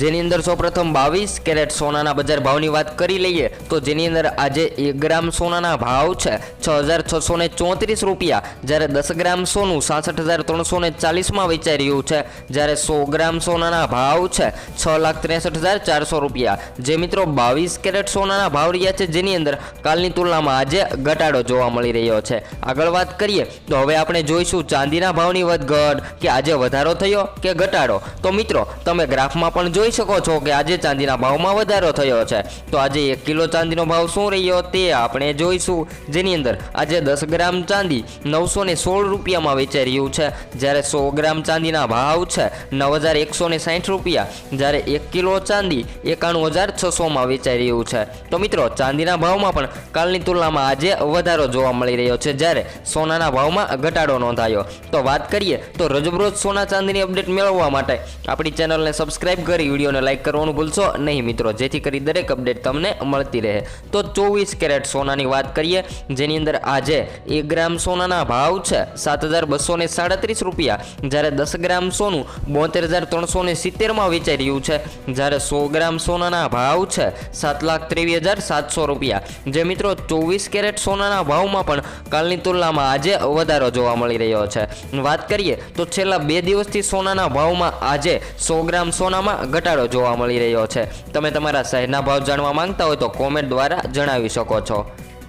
જેની અંદર સૌપ્રથમ બાવીસ કેરેટ સોનાના બજાર ભાવની વાત કરી લઈએ, તો જેની અંદર આજે એક ગ્રામ સોનાના ભાવ છે છ હજાર છસો ચોત્રીસ રૂપિયા. જ્યારે દસ ગ્રામ સોનું સાસઠ હજાર ત્રણસો ને ચાલીસમાં વેચાઈ રહ્યું છે, જ્યારે સો ગ્રામ સોનાના ભાવ છે છ લાખ ત્રેસઠ હજાર ચારસો રૂપિયા. જે મિત્રો બાવીસ કેરેટ સોનાના ભાવ રહ્યા છે, જેની અંદર કાલની તુલનામાં આજે ઘટાડો જોવા મળી રહ્યો છે. આગળ વાત કરીએ, તો હવે આપણે જોઈશું ચાંદીના ભાવની વધઘટ કે આજે વધારો થયો કે ઘટાડો. તો મિત્રો, તમે ગ્રાફમાં પણ જોઈ શકો છો કે આજે ચાંદીના ભાવમાં વધારો થયો છે. તો આજે એક કિલો ચાંદીનો ભાવ શું રહ્યો તે આપણે જોઈશું. જેની અંદર આજે દસ ગ્રામ ચાંદી નવસો ને સોળ રૂપિયામાં વેચાઈ રહ્યું છે. જ્યારે સો ગ્રામ ચાંદીના ભાવ છે નવ હજાર એકસો ને સાઠ રૂપિયા. જ્યારે એક કિલો ચાંદી એકાણું હજાર છસોમાં વેચાઈ રહ્યું છે. તો મિત્રો, ચાંદીના ભાવમાં પણ કાલની તુલનામાં આજે વધારો જોવા મળી રહ્યો છે. જ્યારે સોનાના ભાવમાં ઘટાડો નોંધાયો. તો વાત કરીએ તો રોજબરોજ સોના ચાંદીની અપડેટ મેળવવા માટે આપણી ચેનલને સબસ્ક્રાઇબ કરી વિડીયોને લાઇક કરવાનું ભૂલશો નહીં મિત્રો. જેથી કરી દરેક અપડેટ તમને મળતી રહે. તો ચોવીસ કેરેટ સોનાની વાત કરીએ, જેની અંદર આજે એક ગ્રામ સોનાના ભાવ છે સાત હજાર બસો સાડત્રીસ રૂપિયા. જ્યારે દસ ગ્રામ સોનું બોતેર હજાર ત્રણસો ને સિત્તેરમાં વેચાઈ રહ્યું છે. જ્યારે સો ગ્રામ સોનાના ભાવ છે સાત લાખ ત્રેવીસ હજાર સાતસો રૂપિયા. જે મિત્રો ચોવીસ કેરેટ સોનાના ભાવમાં પણ કાલની તુલનામાં આજે વધારો જોવા મળી રહ્યો છે. વાત કરીએ, તો છેલ્લા બે દિવસથી સોનાના ભાવમાં આજે સો ગ્રામ સોનામાં ઘટાડો જોવા મળી રહ્યો છે. તમે તમારા શહેરના ભાવ જાણવા માંગતા હોય તો કોમેન્ટ દ્વારા જણાવી શકો છો.